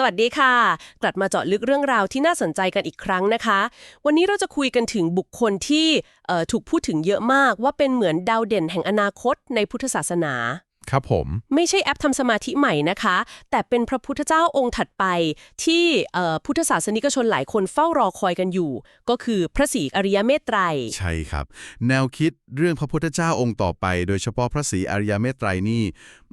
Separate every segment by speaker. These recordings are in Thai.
Speaker 1: สวัสดีค่ะ กลับมาเจาะลึกเรื่องราวที่น่าสนใจกันอีกครั้งนะคะ วันนี้เราจะคุยกันถึงบุคคลที่ถูกพูดถึงเยอะมาก ว่าเป็นเหมือนดาวเด่นแห่งอนาคตในพุทธศาสนา
Speaker 2: ครับผม
Speaker 1: ไม่ใช่แอปทำสมาธิใหม่นะคะ แต่เป็นพระพุทธเจ้าองค์ถัดไป ที่เอ่อพุทธศาสนิกชนหลายคนเฝ้ารอคอยกันอยู่ ก็คือพระศรีอริยเมตไตร
Speaker 2: ใช่ครับ แนวคิดเรื่องพระพุทธเจ้าองค์ต่อไป โดยเฉพาะพระศรีอริยเมตไตรนี่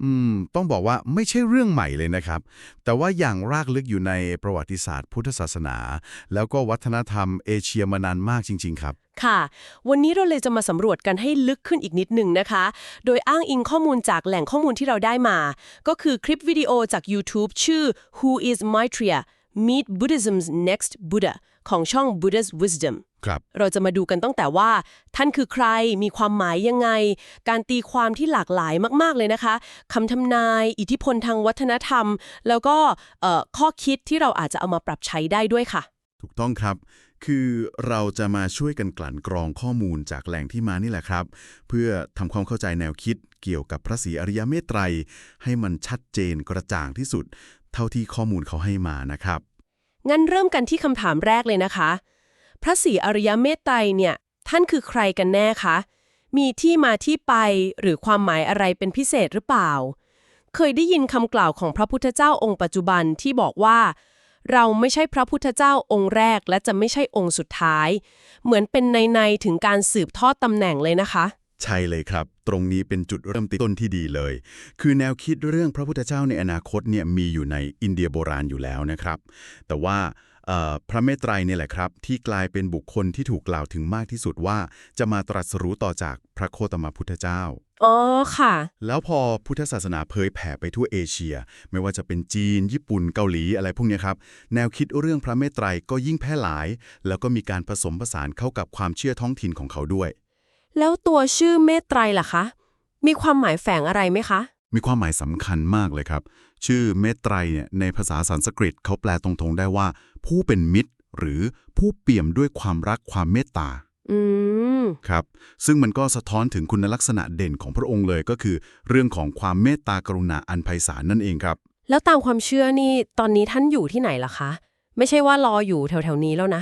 Speaker 2: อืมต้องบอกว่าไม่ใช่เรื่องใหม่เลยนะครับ แต่ว่าอย่างรากลึกอยู่ในประวัติศาสตร์ พุทธศาสนา แล้วก็วัฒนธรรมเอเชียมานานมากจริง ๆ ครับ
Speaker 1: ค่ะ วันนี้เราเลยจะมาสำรวจกันให้ลึกขึ้นอีกนิดหนึ่งนะคะ โดยอ้างอิงข้อมูลจากแหล่งข้อมูลที่เราได้มา ก็คือคลิปวิดีโอจาก YouTube ชื่อ Who is Maitreya Meet Buddhism's Next Buddha ของช่อง Buddha's Wisdom
Speaker 2: ครับ
Speaker 1: เราจะมาดูกันตั้งแต่ว่า ท่านคือใคร มีความหมายยังไง การตีความที่หลากหลายมาก ๆ เลยนะคะ คำทำนาย อิทธิพลทางวัฒนธรรม แล้วก็เอ่อข้อคิดที่เราอาจจะเอามาปรับใช้ได้ด้วยค่ะ
Speaker 2: ถูกต้องครับ คือเราจะมาช่วยกันกลั่นกรองข้อมูลจากแหล่งที่มานี่แหละครับ เพื่อทำความเข้าใจแนวคิดเกี่ยวกับพระศรีอริยเมตไตร ให้มันชัดเจนกระจ่างที่สุด เท่าที่ข้อมูลเขาให้มานะครับ
Speaker 1: งั้นเริ่มกันที่คำถามแรกเลยนะคะ พระศรีอริยเมตไตรเนี่ย ท่านคือใครกันแน่คะ มีที่มาที่ไปหรือความหมายอะไรเป็นพิเศษหรือเปล่า เคยได้ยินคำกล่าวของพระพุทธเจ้าองค์ปัจจุบันที่บอกว่า เราไม่ใช่พระพุทธเจ้าองค์แรกและจะไม่ใช่องค์สุดท้าย เหมือนเป็นในในถึงการสืบทอดตำแหน่งเลยนะคะ
Speaker 2: ใช่เลยครับ ตรงนี้เป็นจุดเริ่มต้นที่ดีเลย คือแนวคิดเรื่องพระพุทธเจ้าในอนาคตเนี่ยมีอยู่ในอินเดียโบราณอยู่แล้วนะครับ แต่ว่าพระเมตไตรเนี่ยแหละครับ ที่กลายเป็นบุคคลที่ถูกกล่าวถึงมากที่สุดว่า จะมาตรัสรู้ต่อจากพระโคตมพุทธเจ้า
Speaker 1: อ๋อค่ะ
Speaker 2: แล้วพอพุทธศาสนาเผยแผ่ไปทั่วเอเชีย ไม่ว่าจะเป็นจีน ญี่ปุ่นเกาหลีอะไรพวกเนี้ยครับ แนวคิดเรื่องพระเมตไตรก็ยิ่งแพร่หลาย แล้วก็มีการผสมผสานเข้ากับความเชื่อท้องถิ่นของเขาด้วย
Speaker 1: แล้วตัวชื่อเมตไตรล่ะคะ มีความหมายแฝงอะไรไหมคะ
Speaker 2: มีความหมายสำคัญมากเลยครับ ชื่อเมตไตรเนี่ยในภาษาสันสกฤตเขาแปลตรงๆได้ว่า ผู้เป็นมิตร หรือผู้เปี่ยมด้วยความรักความเมตตา
Speaker 1: อืม
Speaker 2: ครับ ซึ่งมันก็สะท้อนถึงคุณลักษณะเด่นของพระองค์เลยก็คือ เรื่องของความเมตตากรุณาอันไพศาลนั่นเองครับ
Speaker 1: แล้วตามความเชื่อนี่ตอนนี้ท่านอยู่ที่ไหนล่ะคะ ไม่ใช่ว่ารออยู่แถวๆนี้แล้วนะ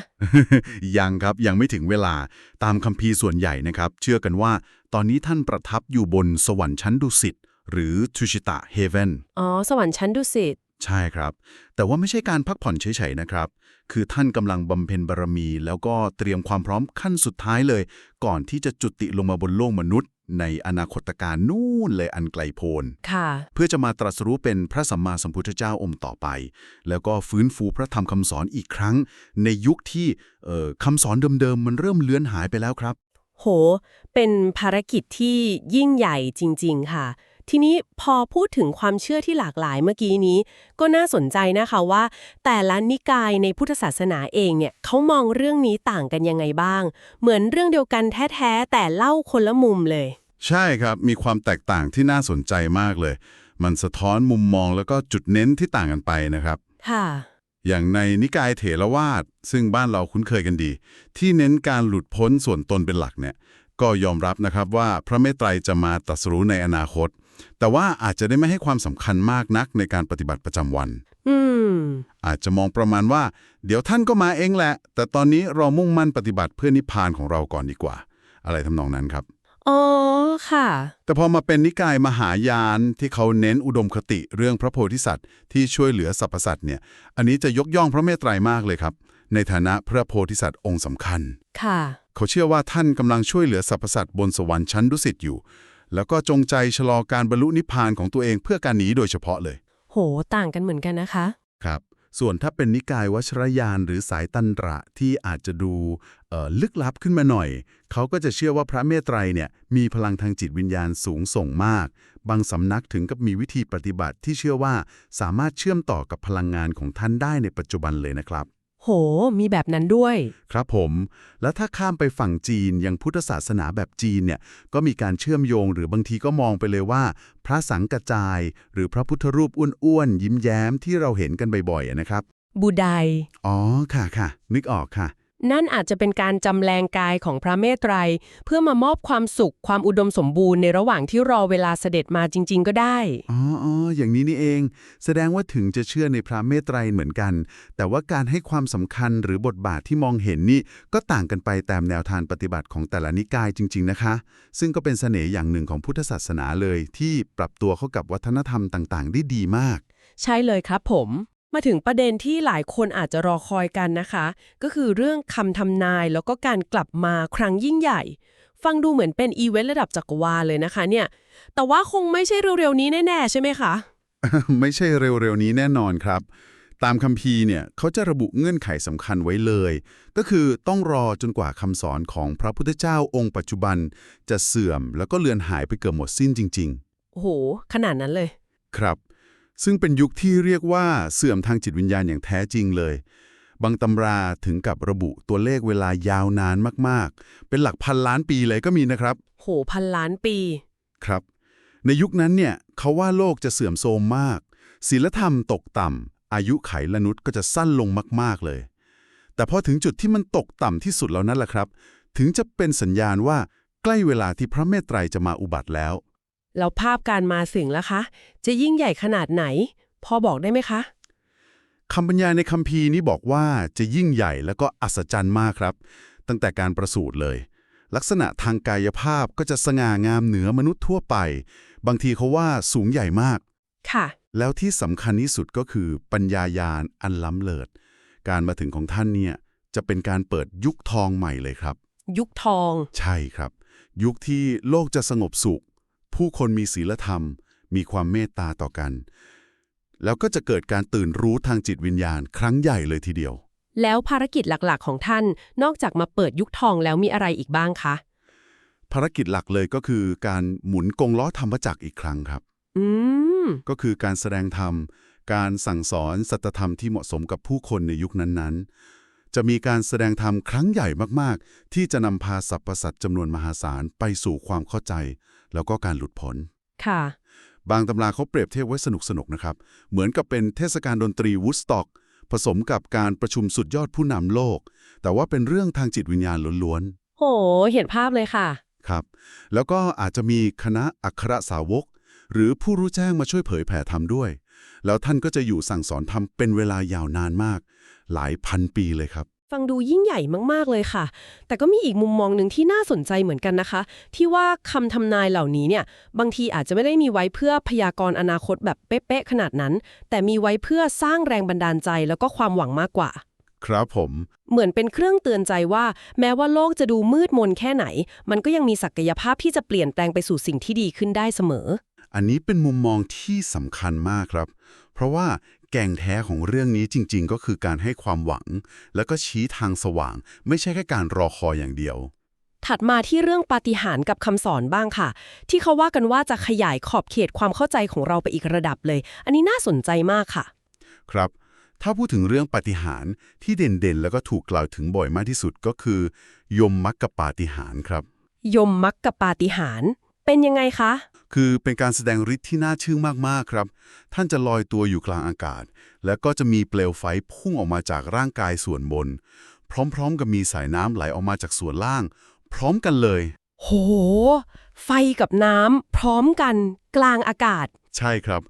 Speaker 2: ยังครับยังไม่ถึงเวลาตามคัมภีร์ส่วนใหญ่นะครับ เชื่อกันว่า ตอนนี้ท่านประทับอยู่บนสวรรค์ชั้นดุสิตหรือทุชิตะเฮเวน
Speaker 1: อ๋อ สวรรค์ชั้นดุสิต
Speaker 2: ใช่ครับ แต่ว่าไม่ใช่การพักผ่อนเฉยๆนะครับ คือท่านกำลังบำเพ็ญบารมี แล้วก็เตรียมความพร้อมขั้นสุดท้ายเลย ก่อนที่จะจุติลงมาบนโลกมนุษย์ ในอนาคตการนู่นเลยอันไกลโพ้น
Speaker 1: ค่ะ
Speaker 2: เพื่อจะมาตรัสรู้เป็นพระสัมมาสัมพุทธเจ้าองค์ต่อไป แล้วก็ฟื้นฟูพระธรรมคำสอนอีกครั้ง ในยุคที่เอ่อคำสอนเดิมๆมันเริ่มเลือนหายไปแล้วครับ
Speaker 1: โห เป็นภารกิจที่ยิ่งใหญ่จริง ๆ ค่ะ ทีนี้พอพูดถึงความเชื่อที่หลากหลายเมื่อกี้นี้ ก็น่าสนใจนะคะว่า แต่ละนิกายในพุทธศาสนาเองเนี่ยเขามองเรื่องนี้ต่างกันยังไงบ้าง เหมือนเรื่องเดียวกันแท้ๆแต่เล่าคนละมุมเลย
Speaker 2: ใช่ครับมีความแตกต่างที่น่าสนใจมากเลย มันสะท้อนมุมมองแล้วก็จุดเน้นที่ต่างกันไปนะครับ
Speaker 1: ค่ะ
Speaker 2: อย่างในนิกายเถรวาทซึ่งบ้านเราคุ้นเคยกันดี ที่เน้นการหลุดพ้นส่วนตนเป็นหลักเนี่ยก็ยอมรับนะครับว่าพระเมตไตรจะมาตรัสรู้ในอนาคต แต่ว่าอาจจะได้ไม่ให้ความสำคัญมากนักในการปฏิบัติประจำวัน
Speaker 1: อืม
Speaker 2: อาจจะมองประมาณว่า เดี๋ยวท่านก็มาเองแหละ แต่ตอนนี้เรามุ่งมั่นปฏิบัติเพื่อนิพพานของเราก่อนดีกว่า อะไรทำนองนั้นครับ
Speaker 1: อ๋อ ค่ะ
Speaker 2: แต่พอมาเป็นนิกายมหายานที่เขาเน้นอุดมคติเรื่องพระโพธิสัตว์ ที่ช่วยเหลือสรรพสัตว์เนี่ย อันนี้จะยกย่องพระเมตไตรมากเลยครับ ในฐานะพระโพธิสัตว์องค์สำคัญ
Speaker 1: ค่ะ
Speaker 2: เขาเชื่อว่าท่านกำลังช่วยเหลือสรรพสัตว์บนสวรรค์ชั้นดุสิตอยู่ แล้วก็จงใจชะลอการบรรลุนิพพานของตัวเองเพื่อการหนีโดยเฉพาะเลย
Speaker 1: โห ต่างกันเหมือนกันนะคะ
Speaker 2: ครับ ส่วนถ้าเป็นนิกายวัชรยานหรือสายตันตระที่อาจจะดูเอ่อลึกลับขึ้นมาหน่อย เขาก็จะเชื่อว่าพระเมตไตรเนี่ยมีพลังทางจิตวิญญาณสูงส่งมาก บางสำนักถึงกับมีวิธีปฏิบัติที่เชื่อว่าสามารถเชื่อมต่อกับพลังงานของท่านได้ในปัจจุบันเลยนะครับ
Speaker 1: โห มีแบบนั้นด้วย
Speaker 2: ครับผม แล้วถ้าข้ามไปฝั่งจีนยังพุทธศาสนาแบบจีนเนี่ย ก็มีการเชื่อมโยงหรือบางทีก็มองไปเลยว่า พระสังกระจาย หรือพระพุทธรูปอ้วนๆยิ้มแย้มที่เราเห็นกันบ่อยๆอะนะครับ
Speaker 1: บูได
Speaker 2: อ๋อค่ะค่ะ นึกออกค่ะ
Speaker 1: นั่นอาจจะเป็นการจำแรงกายของพระเมตไตรเพื่อมามอบความสุขความอุดมสมบูรณ์ในระหว่างที่รอเวลาเสด็จมาจริง ๆ ก็ได้
Speaker 2: อ๋ออ๋ออย่างนี้นี่เอง แสดงว่าถึงจะเชื่อในพระเมตไตรเหมือนกัน แต่ว่าการให้ความสำคัญหรือบทบาทที่มองเห็นนี่ก็ต่างกันไปตามแนวทางปฏิบัติของแต่ละนิกายจริง ๆ นะคะ ซึ่งก็เป็นเสน่ห์อย่างหนึ่งของพุทธศาสนาเลย ที่ปรับตัวเข้ากับวัฒนธรรมต่าง ๆ ได้ดีมาก
Speaker 1: ใช่เลยครับผม มาถึงประเด็นที่หลายคนอาจจะรอคอยกันนะคะ ก็คือเรื่องคำทำนายแล้วก็การกลับมาครั้งยิ่งใหญ่ ฟังดูเหมือนเป็นอีเวนต์ระดับจักรวาลเลยนะคะเนี่ย แต่ว่าคงไม่ใช่เร็วๆนี้แน่ๆใช่ไหมคะ
Speaker 2: ไม่ใช่เร็วๆนี้แน่นอนครับ ตามคัมภีร์เนี่ยเขาจะระบุเงื่อนไขสำคัญไว้เลย ก็คือต้องรอจนกว่าคำสอนของพระพุทธเจ้าองค์ปัจจุบัน จะเสื่อมแล้วก็เลือนหายไปเกือบหมดสิ้นจริง
Speaker 1: โอ้โห ขนาดนั้นเลย
Speaker 2: ๆครับ ซึ่งเป็นยุคที่เรียกว่าเสื่อมทางจิตวิญญาณอย่างแท้จริงเลย บางตำราถึงกับระบุตัวเลขเวลายาวนานมากๆ เป็นหลักพันล้านปีเลยก็มีนะครับ
Speaker 1: โหพันล้านปี
Speaker 2: ครับ ในยุคนั้นเนี่ยเขาว่าโลกจะเสื่อมโทรมมากศีลธรรมตกต่ำอายุไขมนุษย์ก็จะสั้นลงมากๆเลย แต่พอถึงจุดที่มันตกต่ำที่สุดแล้วนั่นแหละครับ ถึงจะเป็นสัญญาณว่าใกล้เวลาที่พระเมตไตรจะมาอุบัติแล้ว
Speaker 1: แล้วภาพการมาสึงล่ะคะ จะยิ่งใหญ่ขนาดไหน พอบอกได้ไหมคะ
Speaker 2: คำบรรยายในคัมภีร์นี้บอกว่าจะยิ่งใหญ่แล้วก็อัศจรรย์มากครับ ตั้งแต่การประสูติเลย ลักษณะทางกายภาพก็จะสง่างามเหนือมนุษย์ทั่วไป บางทีเขาว่าสูงใหญ่มาก
Speaker 1: ค่ะ
Speaker 2: แล้วที่สำคัญที่สุดก็คือปัญญายาณอันล้ำเลิศการมาถึงของท่านเนี่ยจะเป็นการเปิดยุคทองใหม่เลยครับ
Speaker 1: ยุคทอง
Speaker 2: ใช่ครับ ยุคที่โลกจะสงบสุข ผู้คนมีศีลธรรม มีความเมตตาต่อกัน แล้วก็จะเกิดการตื่นรู้ทางจิตวิญญาณ ครั้งใหญ่เลยทีเดียว
Speaker 1: แล้วภารกิจหลักๆ ของท่านนอกจากมาเปิดยุคทองแล้วมีอะไรอีกบ้างคะ
Speaker 2: ภารกิจหลักเลยก็คือการหมุนกงล้อธรรมจักรอีกครั้งครับ
Speaker 1: อืม
Speaker 2: ก็คือการแสดงธรรม การสั่งสอนสัจธรรมที่เหมาะสมกับผู้คนในยุคนั้นๆ จะมีการแสดงธรรมครั้งใหญ่มากๆ ที่จะนำพาสรรพสัตว์จำนวนมหาศาลไปสู่ความเข้าใจ แล้วก็การหลุดพ้น
Speaker 1: ค่ะ
Speaker 2: บางตำราเขาเปรียบเทียบไว้สนุกๆนะครับ เหมือนกับเป็นเทศกาลดนตรีวูดสต็อก ผสมกับการประชุมสุดยอดผู้นำโลก แต่ว่าเป็นเรื่องทางจิตวิญญาณล้วน
Speaker 1: โห เห็นภาพเลยค่ะ
Speaker 2: ๆครับ แล้วก็อาจจะมีคณะอัครสาวก หรือผู้รู้แจ้งมาช่วยเผยแผ่ธรรมด้วย แล้วท่านก็จะอยู่สั่งสอนธรรมเป็นเวลายาวนานมาก หลายพันปีเลยครับ
Speaker 1: ฟังดูยิ่งใหญ่มากๆเลยค่ะ แต่ก็มีอีกมุมมองหนึ่งที่น่าสนใจเหมือนกันนะคะ ที่ว่าคำทำนายเหล่านี้เนี่ยบางทีอาจจะไม่ได้มีไว้เพื่อพยากรณ์อนาคตแบบเป๊ะๆขนาดนั้น แต่มีไว้เพื่อสร้างแรงบันดาลใจแล้วก็ความหวังมากกว่า
Speaker 2: ครับผม
Speaker 1: เหมือนเป็นเครื่องเตือนใจว่า แม้ว่าโลกจะดูมืดมนแค่ไหน มันก็ยังมีศักยภาพที่จะเปลี่ยนแปลงไปสู่สิ่งที่ดีขึ้นได้เสมอ
Speaker 2: อันนี้เป็นมุมมองที่สำคัญมากครับ เพราะว่า แก่งแท้ของเรื่องนี้จริง ๆ ก็คือการให้ความหวัง แล้วก็ชี้ทางสว่าง ไม่ใช่แค่การรอคอยอย่างเดียว
Speaker 1: ถัดมาที่เรื่องปาฏิหาริย์กับคำสอนบ้างค่ะ ที่เขาว่ากันว่าจะขยายขอบเขตความเข้าใจของเราไปอีกระดับเลย อันนี้น่าสนใจมากค่ะ
Speaker 2: ครับ ถ้าพูดถึงเรื่องปาฏิหาริย์ที่เด่นๆ แล้วก็ถูกกล่าวถึงบ่อยมากที่สุดก็คือ ยมมักกปาฏิหาริย์ครับ
Speaker 1: ยมมักกับปาฏิหาริย์ เป็นยังไงคะ
Speaker 2: คือเป็นการแสดงฤทธิ์ที่น่าชื่นมาก ๆ ครับ ท่านจะลอยตัวอยู่กลางอากาศ แล้วก็จะมีเปลวไฟพุ่งออกมาจากร่างกายส่วนบน พร้อม ๆ กับมีสายน้ำไหลออกมาจากส่วนล่าง พร้อมกันเลย
Speaker 1: โห ไฟกับน้ำพร้อมกัน กลางอากาศ
Speaker 2: ใช่ครับ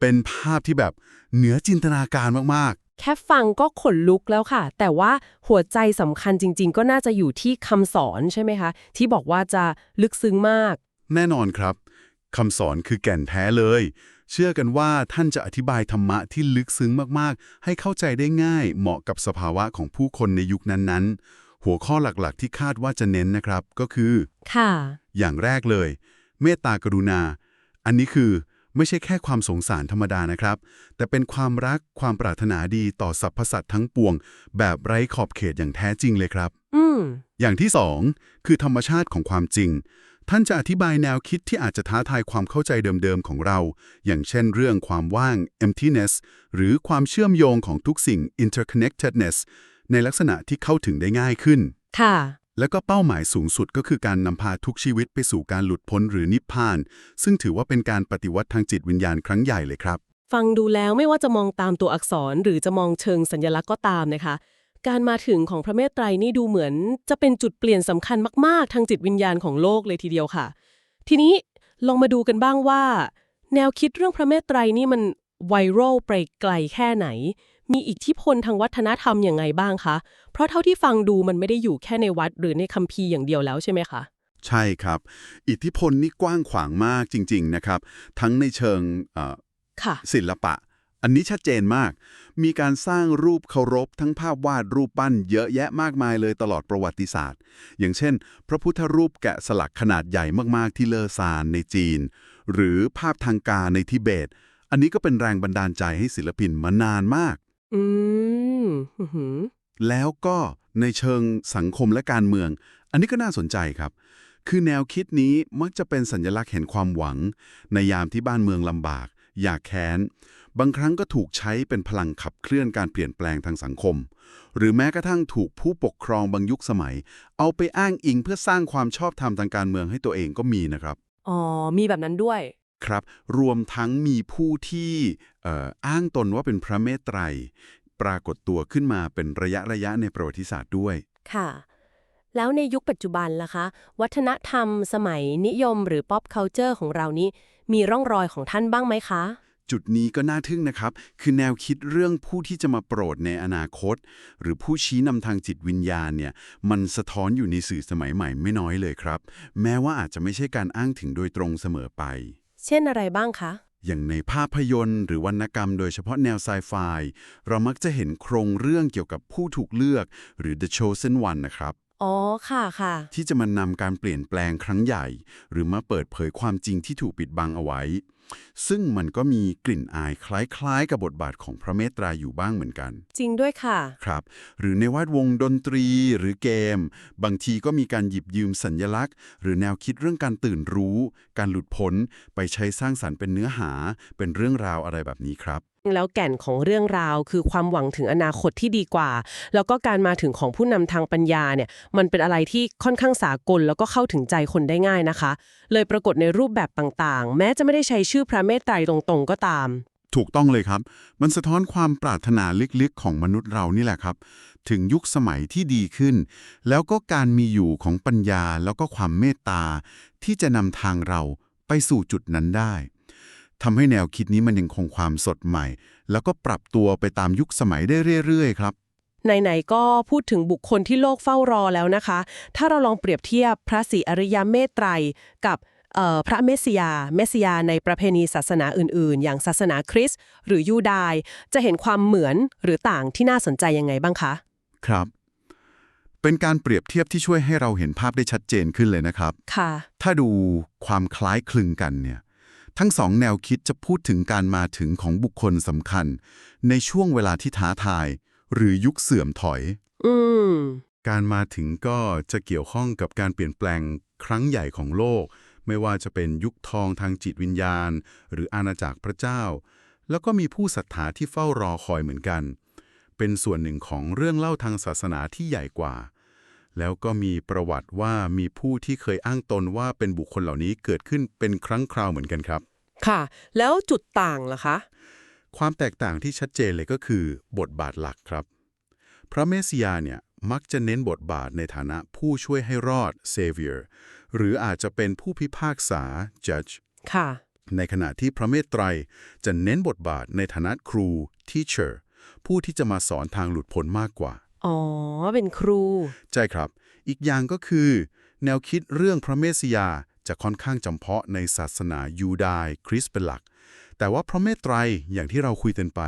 Speaker 2: เป็นภาพที่แบบเหนือจินตนาการมาก
Speaker 1: แค่ฟังก็ขนลุกแล้วค่ะ แต่ว่าหัวใจสำคัญจริง ๆ ก็น่าจะอยู่ที่คำสอนใช่ไหมคะ ที่บอกว่าจะลึกซึ้งมาก
Speaker 2: ๆ แน่นอนครับคำสอนคือแก่นแท้เลย เชื่อกันว่าท่านจะอธิบายธรรมะที่ลึกซึ้งมากๆ ให้เข้าใจได้ง่ายเหมาะกับสภาวะของผู้คนในยุคนั้นๆ หัวข้อหลักๆ ที่คาดว่าจะเน้นนะครับก็คือ
Speaker 1: ค่ะ
Speaker 2: อย่างแรกเลย เมตตากรุณา อันนี้คือไม่ใช่แค่ความสงสารธรรมดานะครับ แต่เป็นความรักความปรารถนาดีต่อสรรพสัตว์ทั้งปวง แบบไร้ขอบเขตอย่างแท้จริงเลยครับ
Speaker 1: อืม
Speaker 2: อย่างที่สองคือธรรมชาติของความจริง ท่านจะอธิบายแนวคิดที่อาจจะท้าทายความเข้าใจเดิมๆของเรา อย่างเช่นเรื่องความว่าง emptiness หรือความเชื่อมโยงของทุกสิ่ง interconnectedness ในลักษณะที่เข้าถึงได้ง่ายขึ้น
Speaker 1: ค่ะ
Speaker 2: แล้วก็เป้าหมายสูงสุดก็คือการนำพาทุกชีวิตไปสู่การหลุดพ้นหรือนิพพาน ซึ่งถือว่าเป็นการปฏิวัติทางจิตวิญญาณครั้งใหญ่เลยครับ
Speaker 1: ฟังดูแล้วไม่ว่าจะมองตามตัวอักษรหรือจะมองเชิงสัญลักษณ์ก็ตามนะคะ การมาถึงของพระเมตไตรนี่ดูเหมือน จะเป็นจุดเปลี่ยนสำคัญมาก ๆ ทางจิตวิญญาณของโลกเลยทีเดียวค่ะ ทีนี้ลองมาดูกันบ้างว่า แนวคิดเรื่องพระเมตไตรนี่มันไวรัลไปไกลแค่ไหน มีอิทธิพลทางวัฒนธรรมอย่างไงบ้างคะ เพราะเท่าที่ฟังดูมันไม่ได้อยู่แค่ในวัดหรือในคัมภีร์อย่างเดียวแล้วใช่ไหมคะ
Speaker 2: ใช่ครับ อิทธิพลนี่กว้างขวางมากจริง ๆ นะครับ ทั้งในเชิงเอ่อ
Speaker 1: ค่ะ
Speaker 2: ศิลปะ อันนี้ชัดเจนมาก มีการสร้างรูปเคารพทั้งภาพวาดรูปปั้นเยอะแยะมากมายเลยตลอดประวัติศาสตร์ อย่างเช่น พระพุทธรูปแกะสลักขนาดใหญ่มากๆ ที่เลอซานในจีน หรือภาพทางการในทิเบต อันนี้ก็เป็นแรงบันดาลใจให้ศิลปินมานานมาก
Speaker 1: อืมอื้อหือ
Speaker 2: แล้วก็ในเชิงสังคมและการเมือง อันนี้ก็น่าสนใจครับ คือแนวคิดนี้มักจะเป็นสัญลักษณ์แห่งความหวัง ในยามที่บ้านเมืองลำบาก อยากแค้น บางครั้งก็ถูกใช้เป็นพลังขับเคลื่อนการเปลี่ยนแปลงทางสังคม หรือแม้กระทั่งถูกผู้ปกครองบางยุคสมัย เอาไปอ้างอิงเพื่อสร้างความชอบธรรมทางการเมืองให้ตัวเองก็มีนะครับ
Speaker 1: อ๋อมีแบบนั้นด้วย
Speaker 2: ครับ รวมทั้งมีผู้ที่เอ่ออ้างตนว่าเป็นพระเมตไตรปรากฏตัวขึ้นมาเป็นระยะระยะในประวัติศาสตร์ด้วย
Speaker 1: ค่ะ แล้วในยุคปัจจุบันล่ะคะ วัฒนธรรมสมัยนิยมหรือ pop culture ของเรานี้ มีร่องรอยของท่านบ้างไหมคะ
Speaker 2: จุดนี้ก็น่าทึ่งนะครับ คือแนวคิดเรื่องผู้ที่จะมาโปรดในอนาคต หรือผู้ชี้นำทางจิตวิญญาณเนี่ย มันสะท้อนอยู่ในสื่อสมัยใหม่ไม่น้อยเลยครับ แม้ว่าอาจจะไม่ใช่การอ้างถึงโดยตรงเสมอไป
Speaker 1: เช่นอะไรบ้างคะ
Speaker 2: อย่างในภาพยนตร์ หรือวรรณกรรม โดยเฉพาะแนวไซไฟ เรามักจะเห็นโครงเรื่องเกี่ยวกับผู้ถูกเลือก หรือ The Chosen One นะครับ
Speaker 1: อ๋อ ค่ะค่ะ
Speaker 2: ที่จะมานำการเปลี่ยนแปลงครั้งใหญ่ หรือมาเปิดเผยความจริงที่ถูกปิดบังเอาไว้ ซึ่งมันก็มีกลิ่นอายคล้ายๆ กับบทบาทของพระเมตตราอยู่บ้างเหมือนกัน
Speaker 1: จริงด้วยค่ะ
Speaker 2: ครับ หรือในวาดวงดนตรีหรือเกม บางทีก็มีการหยิบยืมสัญญลักษณ์ หรือแนวคิดเรื่องการตื่นรู้ การหลุดพ้น ไปใช้สร้างสรรค์เป็นเนื้อหา เป็นเรื่องราวอะไรแบบนี้ครับ
Speaker 1: แล้วแก่นของเรื่องราว คือความหวังถึงอนาคตที่ดีกว่า แล้วก็การมาถึงของผู้นำทางปัญญาเนี่ยมันเป็นอะไรที่ค่อนข้างสากล แล้วก็เข้าถึงใจคนได้ง่ายนะคะ เลยปรากฏในรูปแบบต่างๆ แม้จะไม่ได้ใช้ชื่อพระเมตไตรตรงๆ ก็ตาม
Speaker 2: ถูกต้องเลยครับ มันสะท้อนความปรารถนาลึกๆ ของมนุษย์เรานี่แหละครับ ถึงยุคสมัยที่ดีขึ้น แล้วก็การมีอยู่ของปัญญาแล้วก็ความเมตตา ที่จะนำทางเราไปสู่จุดนั้นได้ ทำให้แนวคิดนี้มันยังคงความสดใหม่ แล้วก็ปรับตัวไปตามยุคสมัยได้เรื่อยๆ ครับ
Speaker 1: ไหนๆก็พูดถึงบุคคลที่โลกเฝ้ารอแล้วนะคะ ถ้าเราลองเปรียบเทียบพระศรีอริยเมตไตรกับเอ่อพระเมสสิยา เมสสิยาในประเพณีศาสนาอื่น ๆ อย่างศาสนาคริสต์หรือยูดาย จะเห็นความเหมือนหรือต่างที่น่าสนใจยังไงบ้างคะ
Speaker 2: ครับ เป็นการเปรียบเทียบที่ช่วยให้เราเห็นภาพได้ชัดเจนขึ้นเลยนะครับ
Speaker 1: ค่ะ
Speaker 2: ถ้าดูความคล้ายคลึงกันเนี่ย ทั้งสองแนวคิดจะพูดถึงการมาถึงของบุคคลสำคัญ ในช่วงเวลาที่ท้าทาย หรือยุคเสื่อมถอย
Speaker 1: อืม
Speaker 2: การมาถึงก็จะเกี่ยวข้องกับการเปลี่ยนแปลงครั้งใหญ่ของโลก ไม่ว่าจะเป็นยุคทองทางจิตวิญญาณ หรืออาณาจักรพระเจ้า แล้วก็มีผู้ศรัทธาที่เฝ้ารอคอยเหมือนกัน เป็นส่วนหนึ่งของเรื่องเล่าทางศาสนาที่ใหญ่กว่า แล้วก็มีประวัติว่ามีผู้ที่เคยอ้างตนว่าเป็นบุคคลเหล่านี้เกิดขึ้นเป็นครั้งคราวเหมือนกันครับ
Speaker 1: ค่ะ แล้วจุดต่างล่ะคะ
Speaker 2: ความแตกต่างที่ชัดเจนเลยก็คือ บทบาทหลักครับ พระเมสสิยาเนี่ยมักจะเน้นบทบาทในฐานะผู้ช่วยให้รอด savior หรืออาจจะเป็นผู้พิพากษา judge
Speaker 1: ค่ะ
Speaker 2: ในขณะที่พระเมตไตรจะเน้นบทบาทในฐานะครู teacher ผู้ที่จะมาสอนทางหลุดพ้นมากกว่า
Speaker 1: อ๋อ เป็นครู
Speaker 2: ใช่ครับ อีกอย่างก็คือ แนวคิดเรื่องพระเมสสิยาจะค่อนข้างจำเพาะในศาสนายูดายคริสต์เป็นหลัก แต่ว่าพระเมตไตรอย่างที่เราคุยกันไป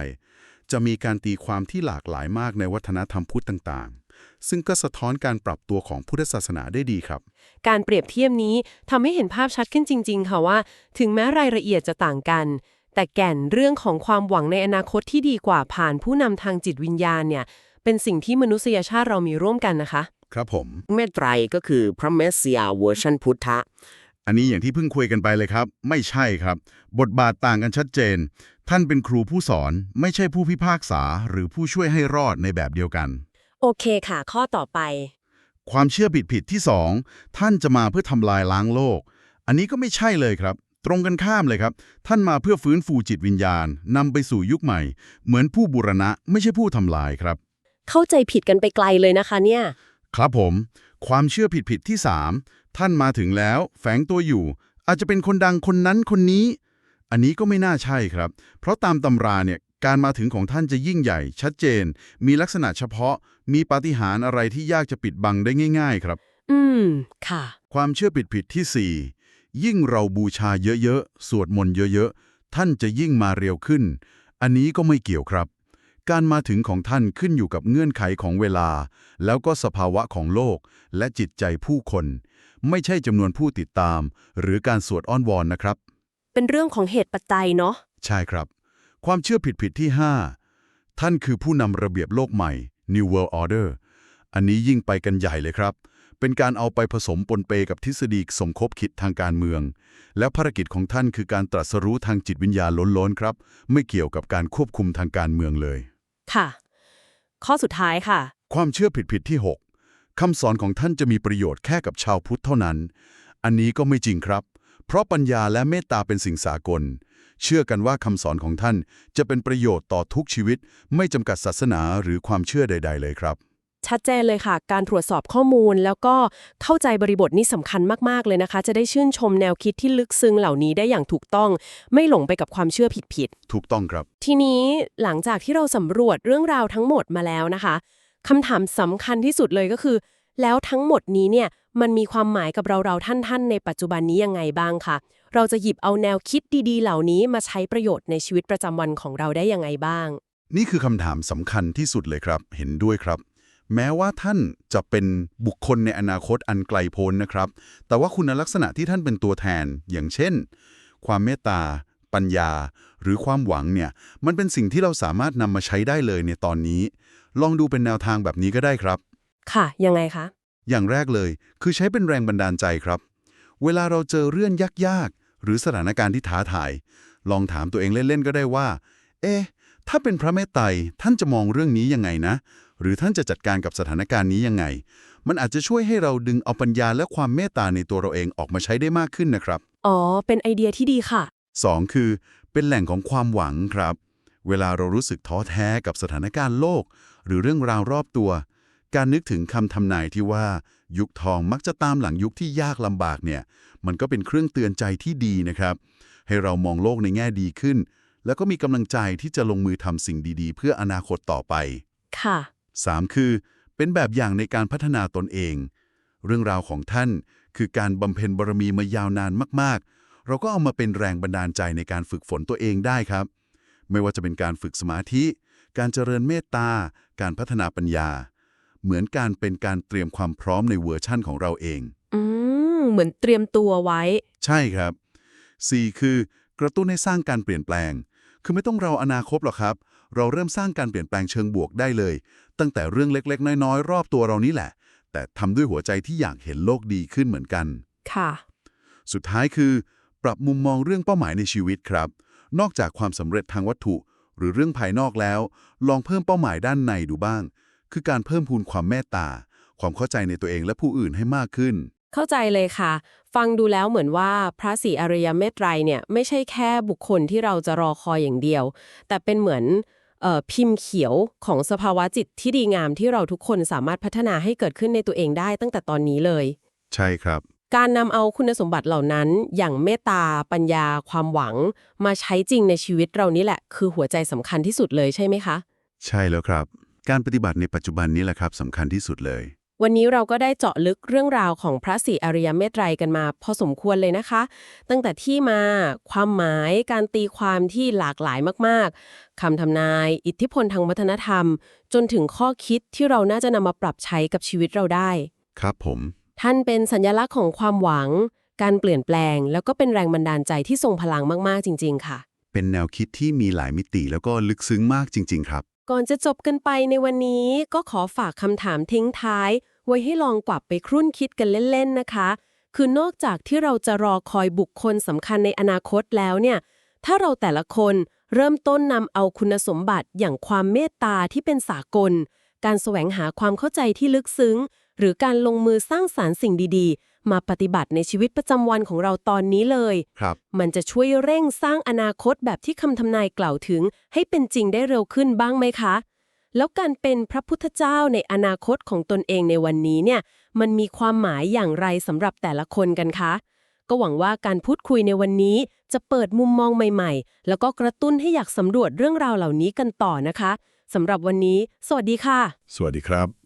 Speaker 2: จะมีการตีความที่หลากหลายมากในวัฒนธรรมพุทธต่างๆ ซึ่งก็สะท้อนการปรับตัวของพุทธศาสนาได้ดีครับ
Speaker 1: การเปรียบเทียบนี้ทำให้เห็นภาพชัดขึ้นจริง ๆ ค่ะว่า ถึงแม้รายละเอียดจะต่างกัน แต่แก่นเรื่องของความหวังในอนาคตที่ดีกว่าผ่านผู้นำทางจิตวิญญาณเนี่ย เป็นสิ่งที่มนุษยชาติเรามีร่วมกันนะคะ
Speaker 2: ครับผม
Speaker 3: เมตไตรก็คือพระเมสสิยาเวอร์ชันพุทธะ
Speaker 2: อันนี้อย่างที่เพิ่งคุยกันไปเลยครับ ไม่ใช่ครับ บทบาทต่างกันชัดเจน ท่านเป็นครูผู้สอนไม่ใช่ผู้พิพากษา หรือผู้ช่วยให้รอดในแบบเดียวกัน
Speaker 1: โอเคค่ะ ข้อต่อไป
Speaker 2: ความเชื่อผิดๆที่สองท่านจะมาเพื่อทำลายล้างโลก อันนี้ก็ไม่ใช่เลยครับ ตรงกันข้ามเลยครับ ท่านมาเพื่อฟื้นฟูจิตวิญญาณนำไปสู่ยุคใหม่ เหมือนผู้บูรณะไม่ใช่ผู้ทำลายครับ
Speaker 1: เข้าใจผิดกันไปไกลเลยนะคะเนี่ย
Speaker 2: ครับผม ความเชื่อผิดๆที่ 3 ท่านมาถึงแล้ว แฝงตัวอยู่ อาจจะเป็นคนดังคนนั้นคนนี้ อันนี้ก็ไม่น่าใช่ครับ เพราะตามตำราเนี่ยการมาถึงของท่านจะยิ่งใหญ่ ชัดเจน มีลักษณะเฉพาะ มีปาฏิหาริย์อะไรที่ยากจะปิดบังได้ง่าย ๆ ครับ
Speaker 1: อืม ค่ะ
Speaker 2: ความเชื่อผิดๆที่ 4 ยิ่งเราบูชาเยอะๆ สวดมนต์เยอะๆ ท่านจะยิ่งมาเร็วขึ้น อันนี้ก็ไม่เกี่ยวครับ การมาถึงของท่านขึ้นอยู่กับเงื่อนไขของเวลา แล้วก็สภาวะของโลก และจิตใจผู้คน ไม่ใช่จำนวนผู้ติดตาม หรือการสวดอ้อนวอนนะครับ
Speaker 1: เป็นเรื่องของเหตุปัจจัยเนาะ
Speaker 2: ใช่ครับ ความเชื่อผิดๆที่ 5 ท่านคือผู้นำระเบียบโลกใหม่ New World Order อันนี้ยิ่งไปกันใหญ่เลยครับ เป็นการเอาไปผสมปนเปกับทฤษฎีสมคบคิดทางการเมือง แล้วภารกิจของท่านคือการตรัสรู้ทางจิตวิญญาณล้นๆครับ ไม่เกี่ยวกับการควบคุมทางการเมืองเลย
Speaker 1: ค่ะ ข้อสุดท้ายค่ะ
Speaker 2: ความเชื่อผิดๆที่ 6 คำสอนของท่านจะมีประโยชน์แค่กับชาวพุทธเท่านั้น อันนี้ก็ไม่จริงครับ เพราะปัญญาและเมตตาเป็นสิ่งสากล เชื่อกันว่าคำสอนของท่านจะเป็นประโยชน์ต่อทุกชีวิต ไม่จำกัดศาสนาหรือความเชื่อใด ๆ เลยครับ
Speaker 1: ชัดเจนเลยค่ะ การตรวจสอบข้อมูลแล้วก็เข้าใจบริบทนี่สำคัญมากๆเลยนะคะ จะได้ชื่นชมแนวคิดที่ลึกซึ้งเหล่านี้ได้อย่างถูกต้อง ไม่หลงไปกับความเชื่อผิด
Speaker 2: ถูกต้องครับ
Speaker 1: ๆทีนี้หลังจากที่เราสำรวจเรื่องราวทั้งหมดมาแล้วนะคะคำถามสำคัญที่สุดเลยก็คือ แล้วทั้งหมดนี้เนี่ยมันมีความหมายกับเราเราๆท่านๆ ในปัจจุบันนี้ยังไงบ้างคะเราจะหยิบเอาแนวคิดดีๆ เหล่านี้มาใช้ประโยชน์ในชีวิตประจำวันของเราได้ยังไงบ้าง
Speaker 2: นี่คือคำถามสำคัญที่สุดเลยครับ เห็นด้วยครับ แม้ว่าท่านจะเป็นบุคคลในอนาคตอันไกลโพ้นนะครับ แต่ว่าคุณลักษณะที่ท่านเป็นตัวแทน อย่างเช่น ความเมตตา ปัญญา หรือความหวังเนี่ย มันเป็นสิ่งที่เราสามารถนำมาใช้ได้เลยในตอนนี้ ลองดูเป็นแนวทางแบบนี้ก็ได้ครับ
Speaker 1: ค่ะ ยังไงคะ
Speaker 2: อย่างแรกเลย คือใช้เป็นแรงบันดาลใจครับ เวลาเราเจอเรื่องยากๆ หรือสถานการณ์ที่ท้าทาย ลองถามตัวเองเล่นๆ ก็ได้ว่า เอ๊ะ ถ้าเป็นพระเมตไตรท่านจะมองเรื่องนี้ยังไงนะ หรือท่านจะจัดการกับสถานการณ์นี้ยังไง มันอาจจะช่วยให้เราดึงเอาปัญญาและความเมตตาในตัวเราเองออกมาใช้ได้มากขึ้นนะครับ
Speaker 1: อ๋อ เป็นไอเดียที่ดีค่ะ
Speaker 2: 2 คือ เป็นแหล่งของความหวังครับ เวลาเรารู้สึกท้อแท้กับสถานการณ์โลก หรือเรื่องราวรอบตัว การนึกถึงคำทำนายที่ว่า ยุคทองมักจะตามหลังยุคที่ยากลำบากเนี่ย มันก็เป็นเครื่องเตือนใจที่ดีนะครับ ให้เรามองโลกในแง่ดีขึ้น แล้วก็มีกำลังใจที่จะลงมือทำสิ่งดี ๆ เพื่ออนาคตต่อไป
Speaker 1: ค่ะ
Speaker 2: 3. คือ เป็นแบบอย่างในการพัฒนาตนเอง เรื่องราวของท่านคือการบำเพ็ญบารมีมายาวนานมาก ๆ เราก็เอามาเป็นแรงบันดาลใจในการฝึกฝนตัวเองได้ครับ ไม่ว่าจะเป็นการฝึกสมาธิ การเจริญเมตตา การพัฒนาปัญญา เหมือนการเป็นการเตรียมความพร้อมในเวอร์ชั่นของเราเอง
Speaker 1: อืม เหมือนเตรียมตัวไว้
Speaker 2: ใช่ครับ 4. คือกระตุ้นให้สร้างการเปลี่ยนแปลง คือไม่ต้องรออนาคตหรอกครับ เราเริ่มสร้างการเปลี่ยนแปลงเชิงบวกได้เลย ตั้งแต่เรื่องเล็กๆ น้อยๆ รอบตัวเรานี่แหละ แต่ทำด้วยหัวใจที่อยากเห็นโลกดีขึ้นเหมือนกัน
Speaker 1: ค่ะ
Speaker 2: สุดท้ายคือ ปรับมุมมองเรื่องเป้าหมายในชีวิตครับ นอกจากความสำเร็จทางวัตถุ หรือเรื่องภายนอกแล้ว ลองเพิ่มเป้าหมายด้านในดูบ้าง คือการเพิ่มพูนความเมตตา ความเข้าใจในตัวเองและผู้อื่นให้มากขึ้น
Speaker 1: เข้าใจเลยค่ะ ฟังดูแล้วเหมือนว่าพระศรีอริยเมตไตรเนี่ยไม่ใช่แค่บุคคลที่เราจะรอคอยอย่างเดียว แต่เป็นเหมือนเออ พิมพ์เขียวของสภาวะจิตที่ดีงามที่เราทุกคนสามารถพัฒนาให้เกิดขึ้นในตัวเองได้ตั้งแต่ตอนนี้เลย
Speaker 2: ใช่ครับ
Speaker 1: การนำเอาคุณสมบัติเหล่านั้น อย่างเมตตา ปัญญา ความหวัง มาใช้จริงในชีวิตเรานี่แหละ คือหัวใจสำคัญที่สุดเลยใช่ไหมคะ
Speaker 2: ใช่แล้วครับ การปฏิบัติในปัจจุบันนี้แหละครับสำคัญที่สุดเลย
Speaker 1: วันนี้เราก็ได้เจาะลึกเรื่องราวของพระศรีอริยเมตไตรกันมาพอสมควรเลยนะคะ ตั้งแต่ที่มา ความหมาย การตีความที่หลากหลายมากๆ คำทำนาย อิทธิพลทางวัฒนธรรม จนถึงข้อคิดที่เราน่าจะนำมาปรับใช้กับชีวิตเราได้
Speaker 2: ครับผม
Speaker 1: ท่านเป็นสัญลักษณ์ของความหวัง การเปลี่ยนแปลง แล้วก็เป็นแรงบันดาลใจที่ทรงพลังมากๆ จริง ๆ ค่ะ
Speaker 2: เป็นแนวคิดที่มีหลายมิติแล้วก็ลึกซึ้งมากจริง ๆ ครับ
Speaker 1: ก่อนจะจบกันไปในวันนี้ก็ขอฝากคำถามทิ้งท้าย ไว้ให้ลองกลับไปครุ่นคิดกันเล่นๆนะคะ คือนอกจากที่เราจะรอคอยบุคคลสำคัญในอนาคตแล้วเนี่ย ถ้าเราแต่ละคนเริ่มต้นนำเอาคุณสมบัติอย่างความเมตตาที่เป็นสากล การแสวงหาความเข้าใจที่ลึกซึ้ง หรือการลงมือสร้างสารรค์สิ่งดีๆ มาปฏิบัติในชีวิตประจำวันของเราตอนนี้เลย
Speaker 2: ครับ
Speaker 1: มันจะช่วยเร่งสร้างอนาคตแบบที่คำทำนายกล่าวถึง ให้เป็นจริงได้เร็วขึ้นบ้างไหมคะ แล้วการเป็นพระพุทธเจ้าในอนาคตของตนเองในวันนี้เนี่ย มันมีความหมายอย่างไรสำหรับแต่ละคนกันคะ ก็หวังว่าการพูดคุยในวันนี้จะเปิดมุมมองใหม่ๆ แล้วก็กระตุ้นให้อยากสำรวจเรื่องราวเหล่านี้กันต่อนะคะสำหรับวันนี้ สวัสดีค่ะ
Speaker 2: สวัสดีครับ